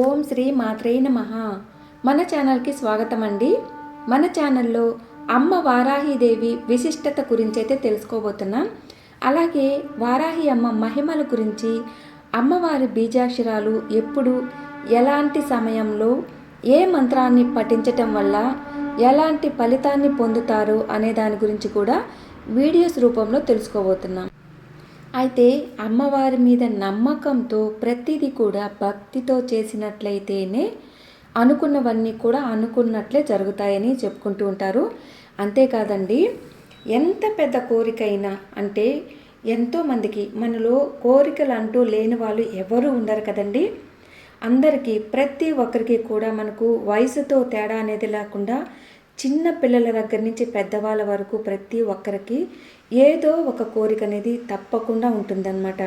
ఓం శ్రీ మాత్రే నమ. మన ఛానల్కి స్వాగతం అండి. మన ఛానల్లో అమ్మ వారాహిదేవి విశిష్టత గురించి అయితే తెలుసుకోబోతున్నాం. అలాగే వారాహి అమ్మ మహిమల గురించి అమ్మవారి బీజాక్షరాలు ఎప్పుడు ఎలాంటి సమయంలో ఏ మంత్రాన్ని పఠించటం వల్ల ఎలాంటి ఫలితాన్ని పొందుతారు అనే దాని గురించి కూడా వీడియోస్ రూపంలో తెలుసుకోబోతున్నాం. అయితే అమ్మవారి మీద నమ్మకంతో ప్రతిదీ కూడా భక్తితో చేసినట్లయితేనే అనుకున్నవన్నీ కూడా అనుకున్నట్లే జరుగుతాయని చెప్పుకుంటూ ఉంటారు. అంతేకాదండి ఎంత పెద్ద కోరికైనా అంటే ఎంతోమందికి మనలో కోరికలు అంటూ లేని వాళ్ళు ఎవరు ఉండరు కదండి. అందరికీ ప్రతి ఒక్కరికి కూడా మనకు వయసుతో తేడా అనేది లేకుండా చిన్న పిల్లల దగ్గర నుంచి పెద్దవాళ్ళ వరకు ప్రతి ఒక్కరికి ఏదో ఒక కోరిక అనేది తప్పకుండా ఉంటుందన్నమాట.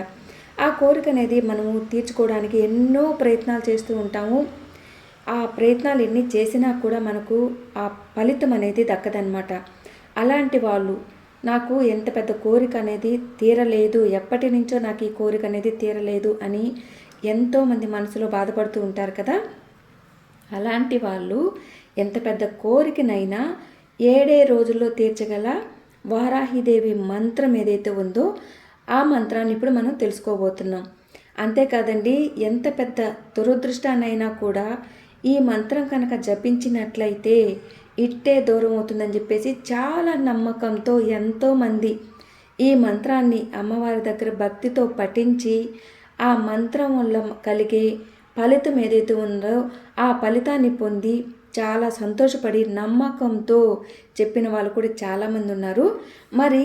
ఆ కోరిక అనేది మనము తీర్చుకోవడానికి ఎన్నో ప్రయత్నాలు చేస్తూ ఉంటాము. ఆ ప్రయత్నాలు ఎన్ని చేసినా కూడా మనకు ఆ ఫలితం అనేది దక్కదనమాట అలాంటి వాళ్ళు నాకు ఎంత పెద్ద కోరిక అనేది తీరలేదు ఎప్పటి నుంచో నాకు ఈ కోరిక అనేది తీరలేదు అని ఎంతోమంది మనసులో బాధపడుతూ ఉంటారు కదా. అలాంటి వాళ్ళు ఎంత పెద్ద కోరికనైనా ఏడే రోజుల్లో తీర్చగల వారాహిదేవి మంత్రం ఏదైతే ఉందో ఆ మంత్రాన్ని ఇప్పుడు మనం తెలుసుకోబోతున్నాం. అంతేకాదండి ఎంత పెద్ద దురదృష్టాన్నైనా కూడా ఈ మంత్రం కనుక జపించినట్లయితే ఇట్టే దూరం అవుతుందని చెప్పేసి చాలా నమ్మకంతో ఎంతోమంది ఈ మంత్రాన్ని అమ్మవారి దగ్గర భక్తితో పఠించి ఆ మంత్రం వల్ల కలిగే ఫలితం ఏదైతే ఉందో ఆ ఫలితాన్ని పొంది చాలా సంతోషపడి నమ్మకంతో చెప్పిన వాళ్ళు కూడా చాలామంది ఉన్నారు. మరి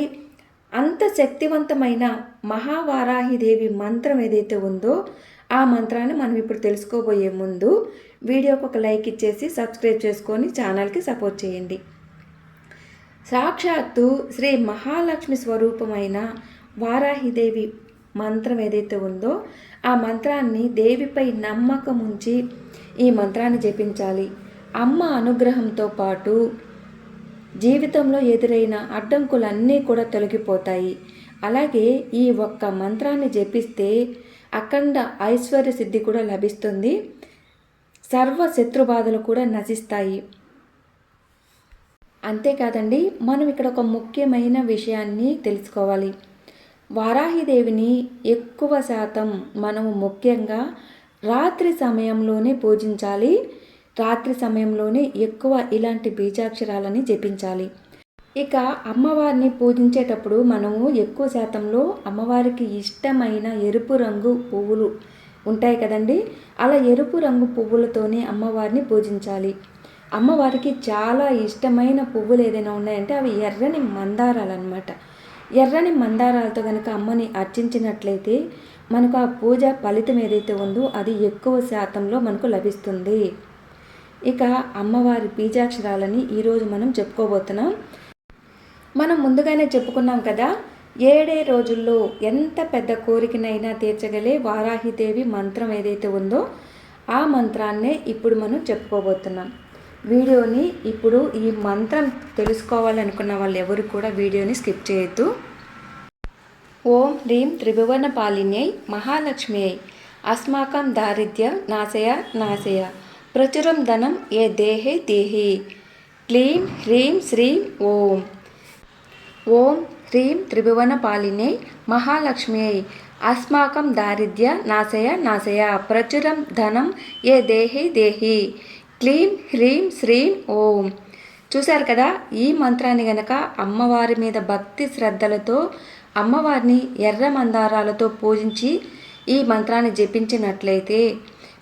అంత శక్తివంతమైన మహావారాహిదేవి మంత్రం ఏదైతే ఉందో ఆ మంత్రాన్ని మనం ఇప్పుడు తెలుసుకోబోయే ముందు వీడియోకి ఒక లైక్ ఇచ్చేసి సబ్స్క్రైబ్ చేసుకొని ఛానల్కి సపోర్ట్ చేయండి. సాక్షాత్తు శ్రీ మహాలక్ష్మి స్వరూపమైన వారాహిదేవి మంత్రం ఏదైతే ఉందో ఆ మంత్రాన్ని దేవిపై నమ్మకం ఉంచి ఈ మంత్రాన్ని జపించాలి. అమ్మ అనుగ్రహంతో పాటు జీవితంలో ఎదురైన అడ్డంకులన్నీ కూడా తొలగిపోతాయి. అలాగే ఈ ఒక్క మంత్రాన్ని జపిస్తే అఖండ ఐశ్వర్య సిద్ధి కూడా లభిస్తుంది. సర్వ శత్రుబాధలు కూడా నశిస్తాయి. అంతేకాదండి మనం ఇక్కడ ఒక ముఖ్యమైన విషయాన్ని తెలుసుకోవాలి. వారాహిదేవిని ఎక్కువ శాతం మనము ముఖ్యంగా రాత్రి సమయంలోనే పూజించాలి. రాత్రి సమయంలోనే ఎక్కువ ఇలాంటి బీజాక్షరాలని జపించాలి. ఇక అమ్మవారిని పూజించేటప్పుడు మనము ఎక్కువ శాతంలో అమ్మవారికి ఇష్టమైన ఎరుపు రంగు పువ్వులు ఉంటాయి కదండి. అలా ఎరుపు రంగు పువ్వులతోనే అమ్మవారిని పూజించాలి. అమ్మవారికి చాలా ఇష్టమైన పువ్వులు ఏదైనా ఉన్నాయంటే అవి ఎర్రని మందారాలు అనమాట ఎర్రని మందారాలతో కనుక అమ్మని అర్చించినట్లయితే మనకు ఆ పూజ ఫలితం ఏదైతే ఉందో అది ఎక్కువ శాతంలో మనకు లభిస్తుంది. ఇక అమ్మవారి బీజాక్షరాలని ఈరోజు మనం చెప్పుకోబోతున్నాం. మనం ముందుగానే చెప్పుకున్నాం కదా ఏడే రోజుల్లో ఎంత పెద్ద కోరికనైనా తీర్చగలే వారాహిదేవి మంత్రం ఏదైతే ఉందో ఆ మంత్రాన్నే ఇప్పుడు మనం చెప్పుకోబోతున్నాం. వీడియోని ఇప్పుడు ఈ మంత్రం తెలుసుకోవాలనుకున్న వాళ్ళు ఎవరు కూడా వీడియోని స్కిప్ చేయొద్దు. ఓం హ్రీం త్రిభువన పాలిన్యై మహాలక్ష్మి అస్మాకం దారిద్ర్య నాశయ నాశయ. ప్రచురం ధనం ఏ దేహే దేహి. క్లీం హ్రీం శ్రీం ఓం. ఓం హ్రీం త్రిభువన పాలిన్యై మహాలక్ష్మి అస్మాకం దారిద్ర్య నాశయ నాశయ. ప్రచురం ధనం ఏ దేహి దేహి. క్లీం హ్రీం శ్రీం ఓం. చూశారు కదా ఈ మంత్రాన్ని గనక అమ్మవారి మీద భక్తి శ్రద్ధలతో అమ్మవారిని ఎర్ర మందారాలతో పూజించి ఈ మంత్రాన్ని జపించినట్లయితే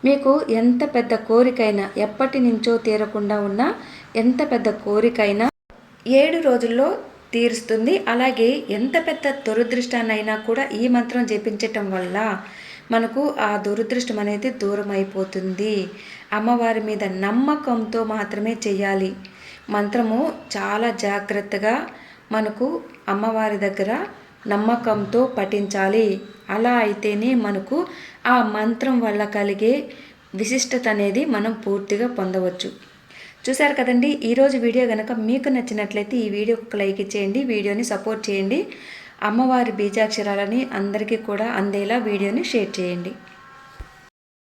మీకు ఎంత పెద్ద కోరికైనా ఎప్పటి నుంచో తీరకుండా ఉన్న ఎంత పెద్ద కోరికైనా ఏడు రోజుల్లో తీరుస్తుంది. అలాగే ఎంత పెద్ద దురదృష్టాన్నైనా కూడా ఈ మంత్రం జపించటం వల్ల మనకు ఆ దురదృష్టం అనేది దూరం అయిపోతుంది అమ్మవారి మీద నమ్మకంతో మాత్రమే చేయాలి మంత్రము చాలా జాగ్రత్తగా మనకు అమ్మవారి దగ్గర నమ్మకంతో పఠించాలి. అలా అయితేనే మనకు ఆ మంత్రం వల్ల కలిగే విశిష్టత అనేది మనం పూర్తిగా పొందవచ్చు. చూశారు కదండి ఈరోజు వీడియో కనుక మీకు నచ్చినట్లయితే ఈ వీడియోకి ఒక లైక్ ఇచ్చేయండి వీడియోని సపోర్ట్ చేయండి. అమ్మవారి బీజాక్షరాలని అందరికీ కూడా అందేలా వీడియోని షేర్ చేయండి.